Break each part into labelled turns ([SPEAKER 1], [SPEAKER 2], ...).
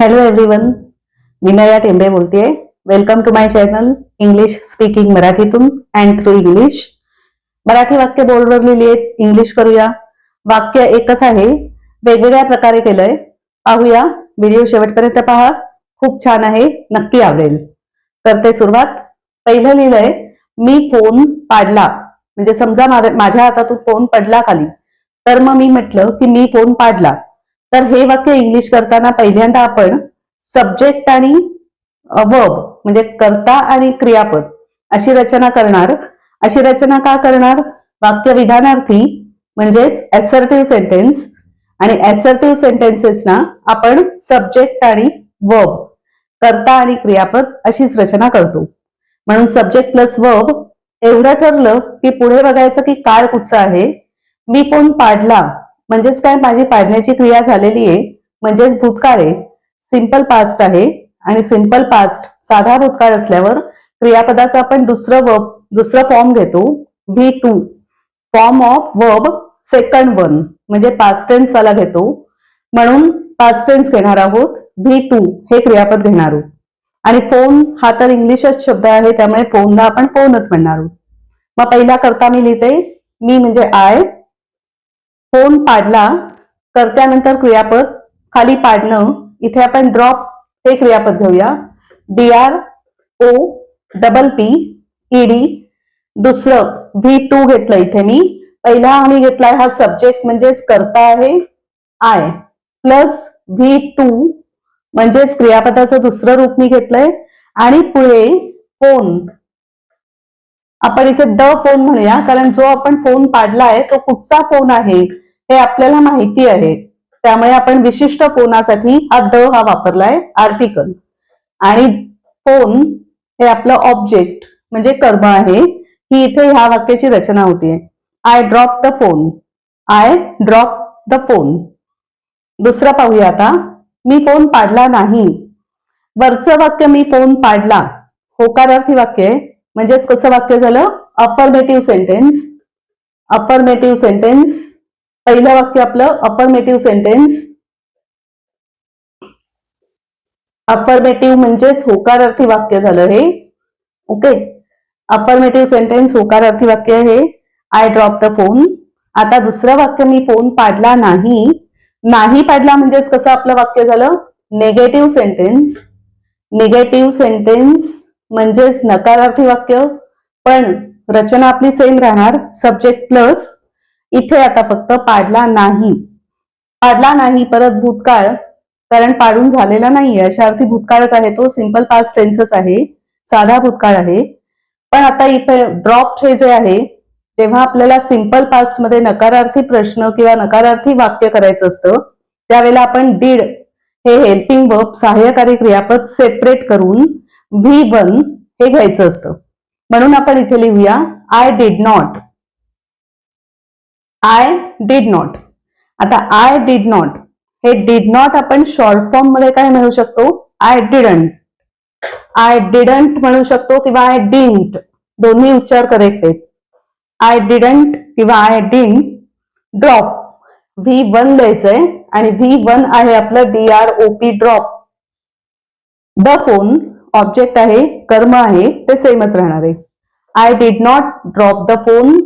[SPEAKER 1] Hello everyone Vinaya Tembe बोलतेय welcome to my channel English speaking मराठीतून and through English Marathi वाक्य बोर्डवर लिहिली आहेत इंग्लिश करूया. वाक्य एकच आहे? वेगवेगळ्या प्रकारे केलंय. पाहूया. व्हिडिओ शेवटपर्यंत पहा. खूप छान आहे. नक्की आवडेल. करते सुरुवात. पहिलं लिहिलंय मी फोन पाडला. म्हणजे समजा माझ्या हातातून फोन पडला खाली. तर मग मी म्हटलं की मी फोन पाडला. तर हे वाक्य इंग्लिश करताना पहिल्यांदा आपण सब्जेक्ट आणि वर्ब म्हणजे कर्ता आणि क्रियापद अशी रचना करणार. अशी रचना का करणार? वाक्य विधानार्थी म्हणजेच एसर्टिव्ह सेंटेन्स आणि एसर्टिव्ह सेंटेन्सेसना आपण सब्जेक्ट आणि वर्ब कर्ता आणि क्रियापद अशीच रचना करतो. म्हणून सब्जेक्ट प्लस वर्ब एवढं ठरलं की पुढे बघायचं की काळ कुठचा आहे? मी फोन पाडला म्हणजेच काय? माझी पाडण्याची क्रिया झालेली आहे. म्हणजेच भूतकाळ आहे. सिंपल पास्ट आहे. आणि सिंपल पास्ट साधा भूतकाळ असल्यावर क्रियापदाचा आपण दुसरं वर्ब दुसरं फॉर्म घेतो. V two form of verb second one म्हणजे पास्ट टेन्स वाला घेतो. म्हणून पास्ट टेन्स घेणार आहोत. व्ही टू हे क्रियापद घेणार आहोत. आणि फोन हा तर इंग्लिशच शब्द आहे. त्यामुळे फोनला आपण फोनच म्हणणार आहोत. मग पहिला करता मी लिहिते. मी म्हणजे आय फोन पाडला कर्त्यानंतर क्रियापद खाली पाडणं इथे आपण ड्रॉप हे क्रियापद घेऊया. D R O double P ED दुसरं व्ही टू घेतलं इथे मी. पहिला आम्ही घेतलाय हा सब्जेक्ट म्हणजेच करता आहे आय प्लस व्ही टू म्हणजेच क्रियापदाचं दुसरं रूप मी घेतलंय. आणि पुढे फोन आपण इथे द फोन म्हणूया कारण जो आपण फोन पाडलाय तो कुठचा फोन आहे हे आपल्याला माहिती आहे. त्यामुळे आपण विशिष्ट फोनासाठी हा द हा वापरलाय आर्टिकल आणि फोन हे आपलं ऑब्जेक्ट म्हणजे कर्म आहे ही इथे ह्या वाक्याची रचना होतीये. I drop the phone I drop the phone दुसरं पाहूया आता. मी फोन पाडला नाही. वरचं वाक्य मी फोन पाडला. होकारार्थी वाक्य आहे. म्हणजेच कसं वाक्य झालं? अपरमेटिव्ह सेंटेन्स अपरमेटिव्ह सेंटेन्स पहिलं वाक्य आपलं अपरमेटिव्ह सेंटेन्स अपरमेटिव्ह म्हणजेच होकारार्थी वाक्य झालं हे. ओके अपरमेटिव्ह सेंटेन्स होकारार्थी वाक्य हे आय ड्रॉप द फोन आता दुसरं वाक्य मी फोन पाडला नाही. नाही पाडला म्हणजेच कसं आपलं वाक्य झालं? निगेटिव्ह सेंटेन्स निगेटिव्ह सेंटेन्स म्हणजेच नकारार्थी वाक्य पण रचना आपली सेम राहणार. सब्जेक्ट प्लस इथे आता फक्त पाडला नाही. पाडला नाही परत भूतकाळ कारण पाडून झालेला नाहीये. अशा अर्थी भूतकाळच आहे तो. सिंपल पास्ट टेन्सच आहे. साधा भूतकाळ आहे. पण आता इथे ड्रॉप्ट हे जे आहे जेव्हा आपल्याला सिंपल पास्टमध्ये नकारार्थी प्रश्न किंवा नकारार्थी वाक्य करायचं असतं त्यावेळेला आपण डीड हे हेल्पिंग वर्ब सहाय्यकारी क्रियापद सेपरेट करून व्ही वन हे घ्यायचं असतं. म्हणून आपण इथे लिहूया I did not I did not आता आय डीड नॉट हे डिड नॉट आपण शॉर्ट फॉर्ममध्ये काय म्हणू शकतो? आय डिडंट आय डिडंट म्हणू शकतो किंवा आय डिंट दोन्ही उच्चार करेक्ट आहेत. आय डिडंट किंवा I didn't drop V one द्यायचंय आणि व्ही वन आहे आपलं D R O P drop the phone object आहे कर्म आहे ते सेमच राहणार आहे. I did not drop the phone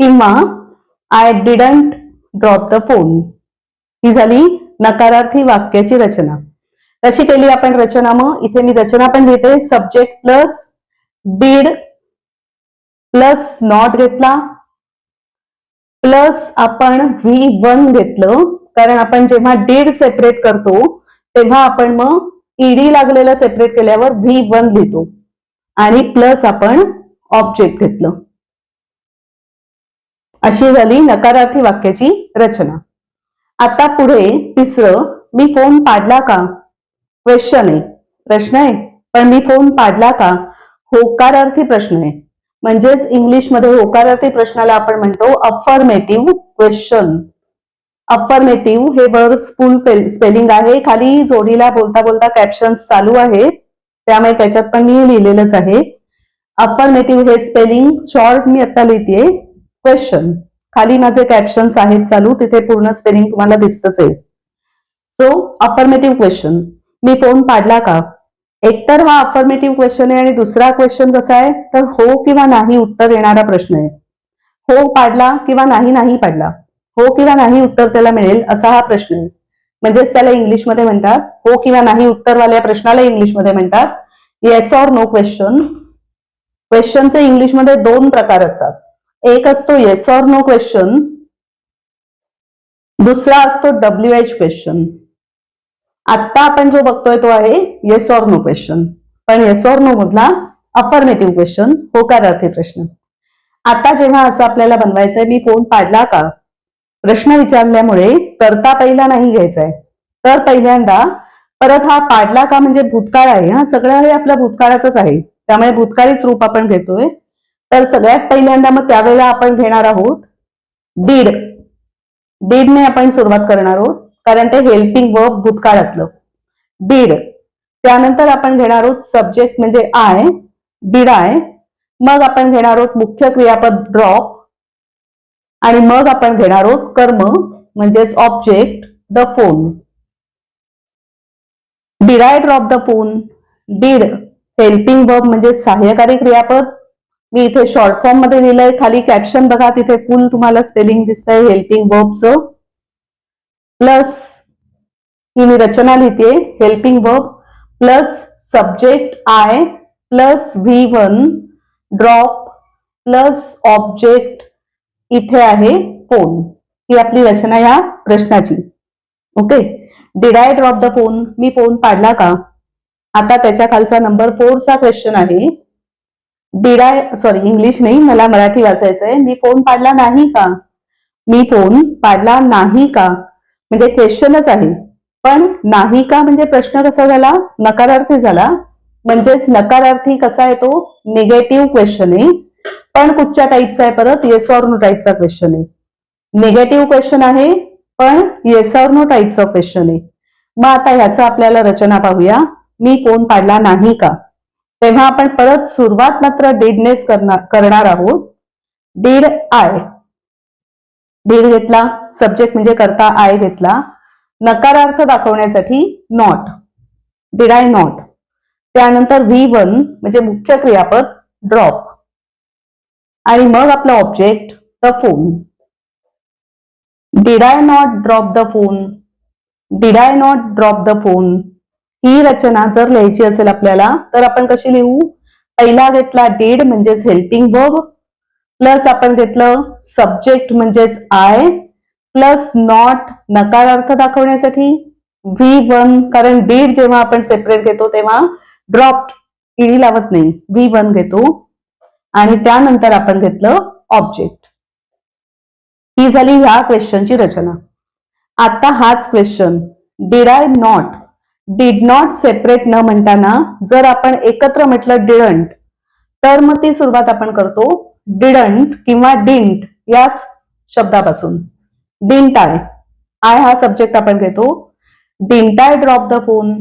[SPEAKER 1] किंवा I didn't drop the phone ही झाली नकारार्थी वाक्याची रचना. तशी केली आपण रचना मग. इथे मी रचना पण लिहिते. Subject plus did plus not घेतला. प्लस आपण व्ही वन घेतलं. कारण आपण जेव्हा डीड सेपरेट करतो तेव्हा आपण मग ईडी लागलेलं सेपरेट केल्यावर व्ही वन लिहितो. आणि प्लस आपण ऑब्जेक्ट घेतलं. अशी झाली नकारार्थी वाक्याची रचना. आता पुढे तिसरं मी फोन पाडला का? क्वेश्चन आहे. प्रश्न आहे. पण मी फोन पाडला का? होकारार्थी प्रश्न आहे. म्हणजेच इंग्लिशमध्ये होकारार्थी प्रश्नाला आपण म्हणतो अफर्मेटिव्ह क्वेश्चन अफर्मेटिव्ह हे वर्ड स्पूल स्पेलिंग आहे. खाली जोडीला बोलता बोलता कॅप्शन्स चालू आहेत त्यामुळे त्याच्यात पण मी लिहिलेलंच आहे. अफर्मेटिव्ह हे स्पेलिंग शॉर्ट मी आता लिहिते क्वेश्चन खाली माझे कॅप्शन्स आहेत चालू. तिथे पूर्ण स्पेलिंग तुम्हाला दिसतच आहे. सो अफर्मेटिव्ह क्वेश्चन मी फोन पाडला का? एकतर हा अफर्मेटिव्ह क्वेश्चन आहे आणि दुसरा क्वेश्चन कसा आहे? तर हो किंवा नाही उत्तर येणारा प्रश्न आहे. हो पाडला किंवा नाही नाही पाडला. हो किंवा नाही उत्तर त्याला मिळेल असा हा प्रश्न आहे. म्हणजेच त्याला इंग्लिशमध्ये म्हणतात हो किंवा नाही उत्तरवाल्या प्रश्नाला इंग्लिशमध्ये म्हणतात. येस ऑर नो क्वेश्चन क्वेश्चनचे इंग्लिशमध्ये दोन प्रकार असतात. एक असतो येस ऑर नो क्वेश्चन दुसरा असतो डब्ल्यू एच क्वेश्चन आत्ता आपण जो बघतोय तो आहे येस ऑर नो क्वेश्चन पण येस ऑर नो मधला अफर्मेटिव्ह क्वेश्चन होकारार्थी प्रश्न. आता जेव्हा असं आपल्याला बनवायचंय मी फोन पाडला का? प्रश्न विचारल्यामुळे करता पहिला नाही घ्यायचाय तर पहिल्यांदा परत हा पाडला का म्हणजे भूतकाळ आहे हा सगळं हे आपल्या भूतकाळातच आहे. त्यामुळे भूतकाळीच रूप आपण घेतोय. तर सगळ्यात पहिल्यांदा मग त्यावेळेला आपण घेणार आहोत डीड. डीडने आपण सुरुवात करणार आहोत कारण ते हेल्पिंग वर्ब भूतकाळातलं. डीड. त्यानंतर आपण घेणार आहोत सब्जेक्ट म्हणजे आय डीड आय. मग आपण घेणार आहोत मुख्य क्रियापद ड्रॉप आणि मग आपण घेणार आहोत कर्म म्हणजेच object the phone did I drop the phone did helping verb म्हणजे सहाय्यकारी क्रियापद. मी इथे शॉर्ट फॉर्ममध्ये लिहिलंय खाली कॅप्शन बघा तिथे फुल तुम्हाला स्पेलिंग दिसतंय हेल्पिंग वर्बचं प्लस ही मी रचना लिहिते helping verb plus subject I plus V one drop plus object इथे आहे फोन. ही आपली रचना या प्रश्नाची. Okay did I drop the phone me phone पाडला का? आता त्याच्या खालचा नंबर फोरचा क्वेश्चन आहे. डिड आय सॉरी इंग्लिश नाही मला मराठी वाचायचं आहे मी फोन पाडला नाही का? मी फोन पाडला नाही का? म्हणजे क्वेश्चनच आहे. पण नाही का म्हणजे प्रश्न कसा झाला? नकारार्थी झाला. म्हणजेच नकारार्थी कसा येतो? निगेटिव्ह क्वेश्चन आहे. पण कुठच्या टाईपचा आहे परत? येस ऑर नो टाईपचा क्वेश्चन आहे. निगेटिव्ह क्वेश्चन आहे पण येस ऑर नो टाईपचा क्वेश्चन आहे. मग आता ह्याचा आपल्याला रचना पाहूया. मी फोन पाडला नाही का? तेव्हा आपण परत सुरुवात मात्र डीडनेच करणार करणार आहोत. डीड आय डीड घेतला. सब्जेक्ट म्हणजे करता आय घेतला. नकारार्थ दाखवण्यासाठी नॉट डिड आय नॉट त्यानंतर व्ही वन म्हणजे मुख्य क्रियापद ड्रॉप आणि मग आपला object the phone did I not drop the phone did I not drop the phone ही रचना जर लिहायची असेल आपल्याला तर आपण कशी लिहू? पहिला घेतला डीड म्हणजेच हेल्पिंग वर्ब प्लस आपण घेतलं सब्जेक्ट म्हणजेच आय प्लस नॉट नकारार्थ दाखवण्यासाठी व्ही वन कारण डीड जेव्हा आपण सेपरेट घेतो तेव्हा ड्रॉप्ड इडी लावत नाही. व्ही वन घेतो. आणि त्यानंतर आपण घेतलं ऑब्जेक्ट ही झाली ह्या क्वेश्चनची रचना. आता हाच question did I not did not separate न म्हणताना जर आपण एकत्र म्हटलं डिडंट तर मग ती सुरुवात आपण करतो डिडंट किंवा डिंट याच शब्दापासून. डिंट आय आय हा सब्जेक्ट आपण घेतो. Didn't I drop the phone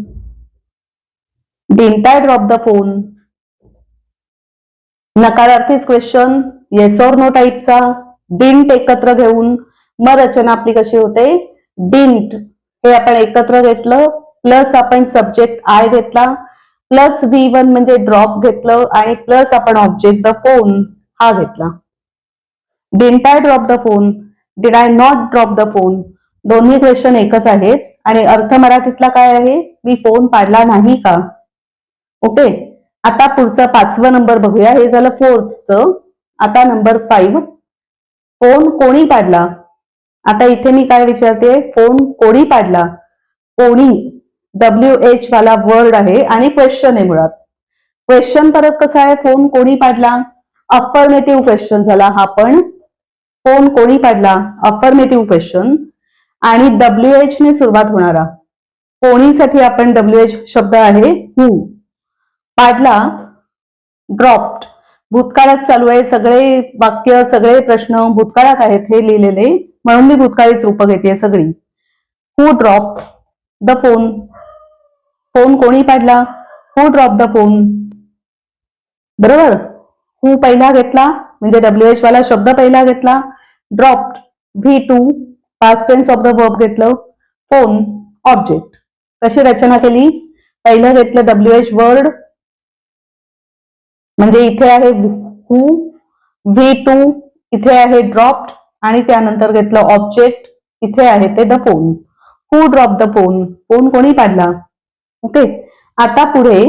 [SPEAKER 1] didn't I drop the phone नकारार्थीच question yes or no टाईपचा डिंट एकत्र घेऊन मग रचना आपली कशी होते? डिंट हे आपण एकत्र घेतलं प्लस आपण सब्जेक्ट आय घेतला प्लस व्ही वन म्हणजे ड्रॉप घेतलं आणि प्लस आपण ऑब्जेक्ट द फोन हा घेतला. Didn't I drop the phone did I not drop the phone दोन्ही क्वेश्चन एकच आहेत. आणि अर्थ मराठीतला काय आहे? मी फोन पाडला नाही का? ओके आता पुढचा पाचवा नंबर बघूया. हे झालं फोर्थचं आता नंबर फाईव्ह फोन कोणी पाडला? आता इथे मी काय विचारते? फोन कोणी पाडला? कोणी? डब्ल्यू एच वाला वर्ड आहे आणि क्वेश्चन आहे मुळात. क्वेश्चन परत कसा आहे? फोन कोणी पाडला? अफर्मेटिव्ह क्वेश्चन झाला हा पण. फोन कोणी पाडला? अफर्मेटिव्ह क्वेश्चन आणि डब्ल्यू एच ने सुरुवात होणारा. कोणीसाठी आपण डब्ल्यू एच शब्द आहे? हू पाडला ड्रॉप्ड भूतकाळात चालू आहे सगळे वाक्य सगळे प्रश्न भूतकाळात आहेत हे लिहिलेले म्हणून मी भूतकाळीच रूप घेते सगळी. Who drop the phone phone कोणी पाडला? हू ड्रॉप द फोन बरोबर? हू पहिला घेतला? म्हणजे डब्ल्यू एच वाला शब्द पहिला घेतला. Dropped V two past tense of the verb घेतलं. फोन ऑब्जेक्ट कशी रचना केली? पहिलं घेतलं डब्ल्यू एच वर्ड म्हणजे इथे आहे हु व्ही टू इथे आहे ड्रॉप्ड आणि त्यानंतर घेतलं ऑब्जेक्ट इथे आहे ते the phone who drop the phone phone कोणी पाडला? ओके आता पुढे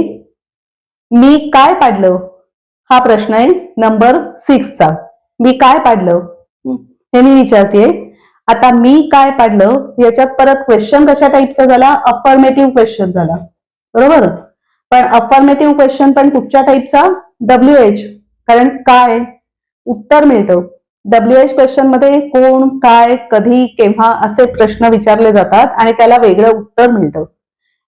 [SPEAKER 1] मी काय पाडलं? हा प्रश्न आहे नंबर सिक्सचा मी काय पाडलं? हे मी विचारते आता मी काय पाडलं? याच्यात परत क्वेश्चन कशा टाईपचा झाला? अफर्मेटिव्ह क्वेश्चन झाला. बरोबर? पण अफर्मेटिव्ह क्वेश्चन पण कुठच्या टाईपचा डब्ल्यू एच कारण काय? उत्तर मिळतं. डब्ल्यू एच क्वेश्चनमध्ये कोण काय कधी केव्हा असे प्रश्न विचारले जातात आणि त्याला वेगळं उत्तर मिळतं.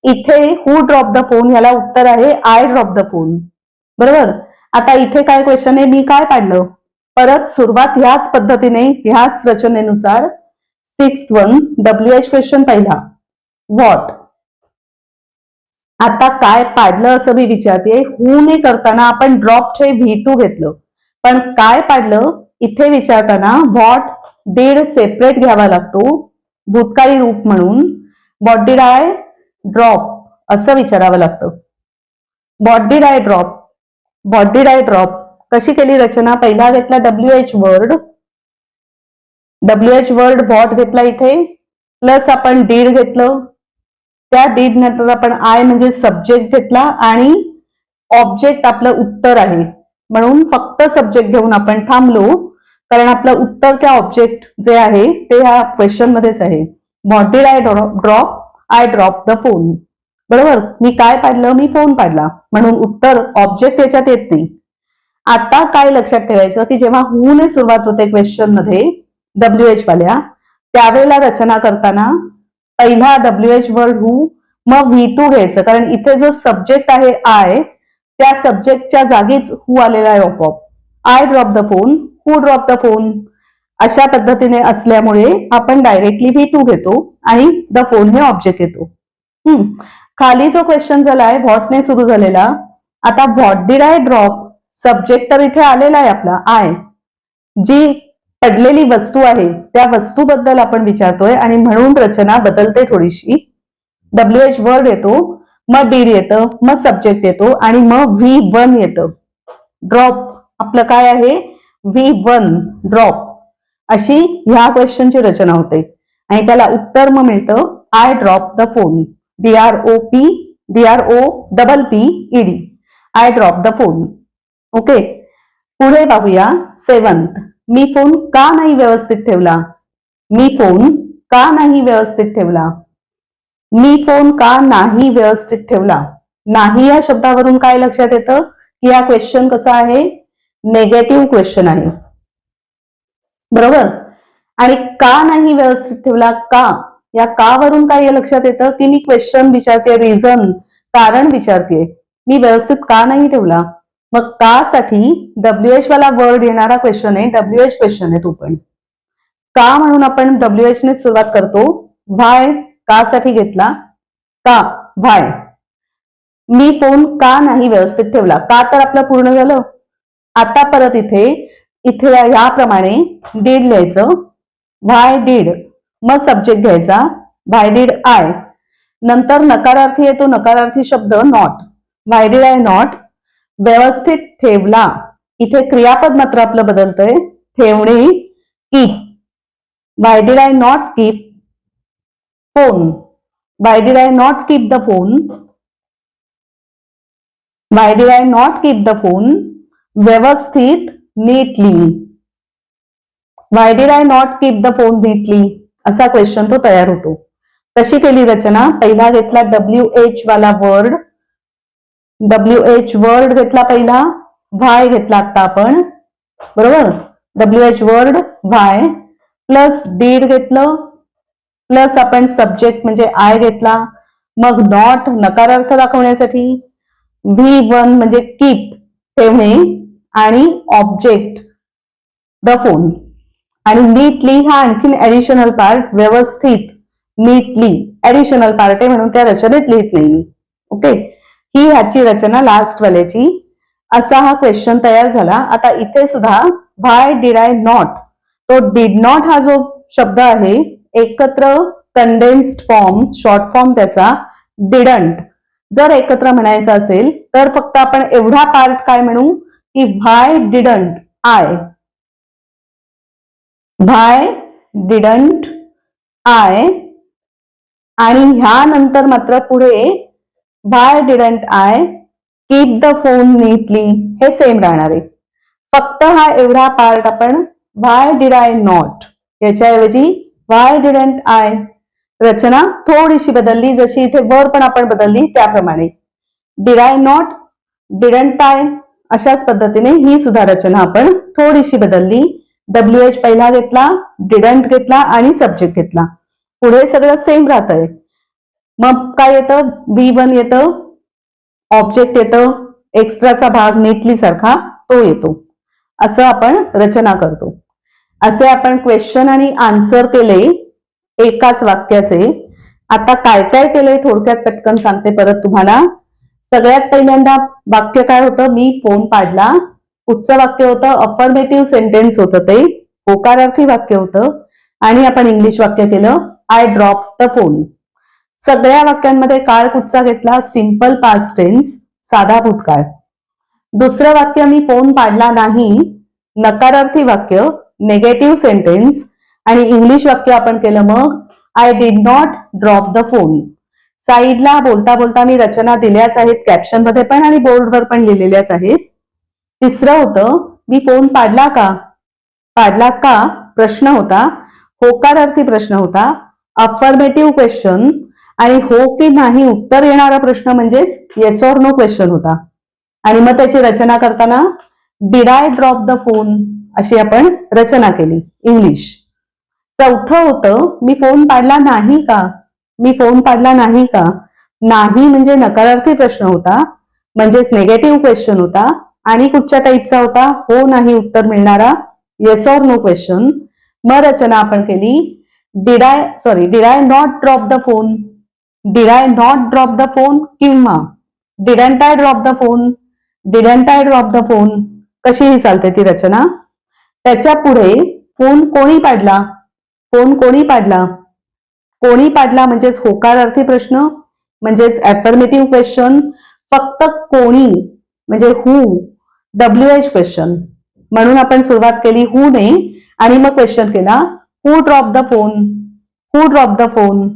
[SPEAKER 1] इथे हु ड्रॉप द फोन याला उत्तर आहे आय ड्रॉप द फोन बरोबर? आता इथे काय क्वेश्चन आहे? मी काय पाडलं? परत सुरुवात ह्याच पद्धतीने ह्याच रचनेनुसार. Six one W H question पहिला. व्हॉट आता काय पाडलं असं मी विचारते हू ने करताना आपण ड्रॉप हे व्ही टू घेतलं. पण काय पाडलं? इथे विचारताना व्हॉट डीड सेपरेट घ्यावा लागतो. भूतकाळी रूप म्हणून. व्हॉट डीड आय ड्रॉप असं विचारावं लागतं. What did I drop what did I drop कशी केली रचना? पहिला घेतला W H word W H word what घेतला इथे? प्लस आपण डीड घेतलं. त्या डीड नंतर आपण आय म्हणजे सब्जेक्ट घेतला आणि ऑब्जेक्ट आपलं उत्तर आहे. म्हणून फक्त सब्जेक्ट घेऊन आपण थांबलो कारण आपलं उत्तर त्या ऑब्जेक्ट जे आहे ते ह्या क्वेश्चन मध्येच आहे. What I drop I drop the phone बरोबर? मी काय पाडलं? मी फोन पाडला. म्हणून उत्तर ऑब्जेक्ट याच्यात येत नाही. आता काय लक्षात ठेवायचं की जेव्हा हू सुरुवात होते क्वेश्चनमध्ये डब्ल्यू एच वाल्या त्यावेळेला रचना करताना पहिला डब्ल्यू एच वर्ड हू मग व्ही टू घ्यायचं. कारण इथे जो सब्जेक्ट आहे आय त्या सब्जेक्टच्या जागीच हू आलेला आहे ओपॉप I drop the phone who drop the phone अशा पद्धतीने असल्यामुळे आपण डायरेक्टली व्ही टू घेतो आणि द फोन हे ऑब्जेक्ट येतो. हम्म. खाली जो क्वेश्चन झालाय व्हॉटने सुरू झालेला आता what did I drop subject तर इथे आलेला आहे आपला आय जी पडलेली वस्तू आहे त्या वस्तूबद्दल आपण विचारतोय आणि म्हणून रचना बदलते थोडीशी. डब्ल्यू एच वर्ड येतो मग डीड येतं मग सब्जेक्ट येतो आणि मग व्ही वन येतं. ड्रॉप आपलं काय आहे? व्ही वन ड्रॉप अशी ह्या क्वेश्चनची रचना होते. आणि त्याला उत्तर मग मिळतं I drop the phone D R O P D R O double P E D I drop the phone okay पुढे पाहूया सेवन्थ मी फोन का नाही व्यवस्थित ठेवला? मी फोन का नाही व्यवस्थित ठेवला? मी फोन का नाही व्यवस्थित ठेवला? नाही या शब्दावरून काय लक्षात येतं? की हा क्वेश्चन कसा आहे? नेगेटिव्ह क्वेश्चन आहे. बरोबर? आणि का नाही व्यवस्थित ठेवला? का? या का वरून काय लक्षात येतं? की मी क्वेश्चन विचारते रिझन कारण विचारते. मी व्यवस्थित का नाही ठेवला? मग का साठी डब्ल्यू एच वाला वर्ड येणारा क्वेश्चन आहे डब्ल्यू एच क्वेश्चन आहे तो पण. का म्हणून आपण डब्ल्यू एच ने सुरुवात करतो? व्हाय का साठी घेतला. का? व्हाय मी फोन का नाही व्यवस्थित ठेवला? का तर आपलं पूर्ण झालं? आता परत इथे इथे याप्रमाणे डीड लिहायचं. व्हाय डीड मग सब्जेक्ट घ्यायचा. व्हाय डीड आय नंतर नकारार्थी येतो नकारार्थी शब्द not why did I not व्यवस्थित ठेवला. इथे क्रियापद मात्र आपलं बदलतंय. ठेवणे keep why did I not keep phone why did I not keep the phone why did I not keep the phone व्यवस्थित neatly why did I not keep the phone neatly असा क्वेश्चन तो तयार होतो. कशी केली रचना? पहिला घेतला डब्ल्यू एच वाला वर्ड डब्ल्यू एच वर्ड घेतला पहिला व्हाय घेतला आता आपण. बरोबर? W H word why plus did घेतलं प्लस आपण सब्जेक्ट म्हणजे आय घेतला. मग नॉट नकारार्थ दाखवण्यासाठी व्ही वन म्हणजे कीप ठेवणे आणि ऑब्जेक्ट द फोन आणि नीटली हा आणखीन ऍडिशनल पार्ट व्यवस्थित नीटली ऍडिशनल पार्ट आहे म्हणून त्या रचनेत लिहित नाही मी. ओके ही ह्याची रचना लास्ट वाल्याची. असा हा क्वेश्चन तयार झाला. आता इथे सुद्धा व्हाय डिड आय नॉट तो डिड नॉट हा जो शब्द आहे एकत्र कंडेन्स्ड फॉर्म शॉर्ट फॉर्म त्याचा डिडंट जर एकत्र म्हणायचं असेल तर फक्त आपण एवढा पार्ट काय म्हणू की why didn't I why didn't I आणि ह्यानंतर मात्र पुढे why didn't I keep the phone neatly हे सेम राहणार आहे. फक्त हा एवढा पार्ट आपण वाय डिड आय नॉट याच्याऐवजी व्हाय डिडंट आय रचना थोडीशी बदलली जशी इथे वर पण आपण बदलली त्याप्रमाणे. Did I not didn't I अशाच पद्धतीने ही सुद्धा रचना आपण थोडीशी बदलली. डब्ल्यू एच पहिला घेतला डिडंट घेतला आणि सब्जेक्ट घेतला. पुढे सगळं सेम राहतंय. मग काय येतं? बी वन येतं. ऑब्जेक्ट येतं. एक्स्ट्राचा भाग नेटली सारखा तो येतो. असं आपण रचना करतो. असे आपण क्वेश्चन आणि आन्सर केले एकाच वाक्याचे. आता काय काय केलंय थोडक्यात पटकन सांगते परत तुम्हाला. सगळ्यात पहिल्यांदा वाक्य काय होतं? मी फोन पाडला. पुढचं वाक्य होतं अफर्मेटिव्ह सेंटेन्स होतं ते. होकारार्थी वाक्य होतं. आणि आपण इंग्लिश वाक्य केलं आय ड्रॉप द फोन सगळ्या वाक्यांमध्ये काळ कुठचा घेतला? सिंपल पास्ट टेन्स साधा भूतकाळ. दुसरं वाक्य मी फोन पाडला नाही? नकारार्थी वाक्य नेगेटिव्ह सेंटेन्स आणि इंग्लिश वाक्य आपण केलं मग I did not drop the phone साईडला बोलता बोलता मी रचना दिल्याच आहेत कॅप्शनमध्ये पण आणि बोर्डवर पण लिहिलेल्याच आहेत. तिसरं होतं मी फोन पाडला का? पाडला का? प्रश्न होता. होकारार्थी प्रश्न होता. अफर्मेटिव्ह क्वेश्चन आणि हो की नाही उत्तर येणारा प्रश्न म्हणजेच येस ऑर नो क्वेश्चन होता. आणि मग त्याची रचना करताना did I drop the phone अशी आपण रचना केली इंग्लिश चौथं होतं मी फोन पाडला नाही का? मी फोन पाडला नाही का? नाही म्हणजे नकारार्थी प्रश्न होता म्हणजेच नेगेटिव्ह क्वेश्चन होता आणि कुठच्या टाईपचा होता? हो नाही उत्तर मिळणारा येस ऑर नो क्वेश्चन मग रचना आपण केली did I sorry did I not drop the phone did I not drop the phone किंवा didn't I drop the phone didn't I drop the phone कशीही चालते ती रचना. त्याच्या पुढे फोन कोणी पाडला? फोन कोणी पाडला? कोणी पाडला म्हणजेच होकारार्थी प्रश्न म्हणजेच अफर्मेटिव्ह क्वेश्चन फक्त कोणी म्हणजे हु डब्ल्यू एच क्वेश्चन म्हणून आपण सुरुवात केली हु ने आणि मग क्वेश्चन केला who drop the phone who drop the phone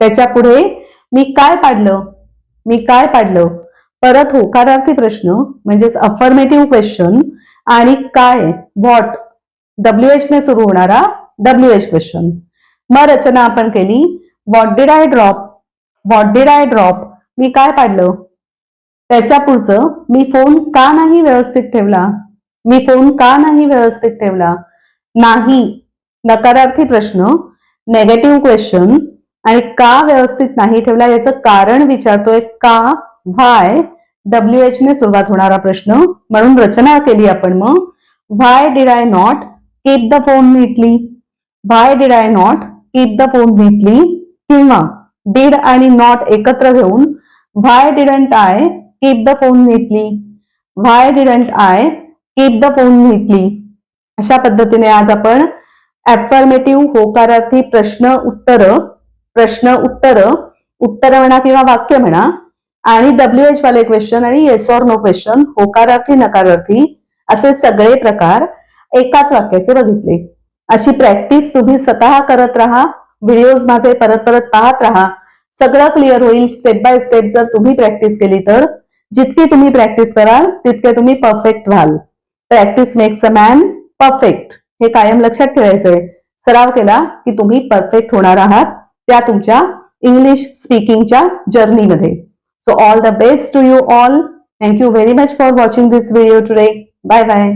[SPEAKER 1] त्याच्या पुढे मी काय पाडलं? मी काय पाडलं? परत होकारार्थी प्रश्न म्हणजेच अफर्मेटिव्ह क्वेश्चन आणि काय व्हॉट डब्ल्यू एच ने सुरू होणारा डब्ल्यू एच क्वेश्चन मग रचना आपण केली what did I drop what did I drop मी काय पाडलं? त्याच्या पुढचं मी फोन का नाही व्यवस्थित ठेवला? मी फोन का नाही व्यवस्थित ठेवला? नाही. नकारार्थी प्रश्न नेगेटिव्ह क्वेश्चन आणि का व्यवस्थित नाही ठेवला याचं कारण विचारतोय का व्हाय डब्ल्यू एच ने सुरुवात होणारा प्रश्न. म्हणून रचना केली आपण मग. Why did I not keep the phone neatly why did I not keep the phone neatly किंवा डिड आणि नॉट एकत्र घेऊन why didn't I keep the phone neatly why didn't I keep the phone neatly अशा पद्धतीने आज आपण ऍफर्मेटिव्ह होकारार्थी प्रश्न उत्तर प्रश्न उत्तर. उत्तर म्हणा किंवा वाक्य म्हणा. आणि डब्ल्यू एच वाले क्वेश्चन आणि येस ऑर नो क्वेश्चन होकारार्थी नकारार्थी असे सगळे प्रकार एकाच वाक्याचे बघितले. अशी प्रॅक्टिस तुम्ही स्वतः करत राहा व्हिडिओज माझे परत परत पाहत राहा. सगळं क्लिअर होईल स्टेप बाय स्टेप जर तुम्ही प्रॅक्टिस केली तर. जितकी तुम्ही प्रॅक्टिस कराल तितके तुम्ही परफेक्ट व्हाल. Practice makes a man perfect हे कायम लक्षात ठेवायचंय. सराव केला की तुम्ही परफेक्ट होणार आहात. त्या तुमच्या इंग्लिश स्पीकिंगच्या जर्नीमध्ये so all the best to you all thank you very much for watching this video today bye bye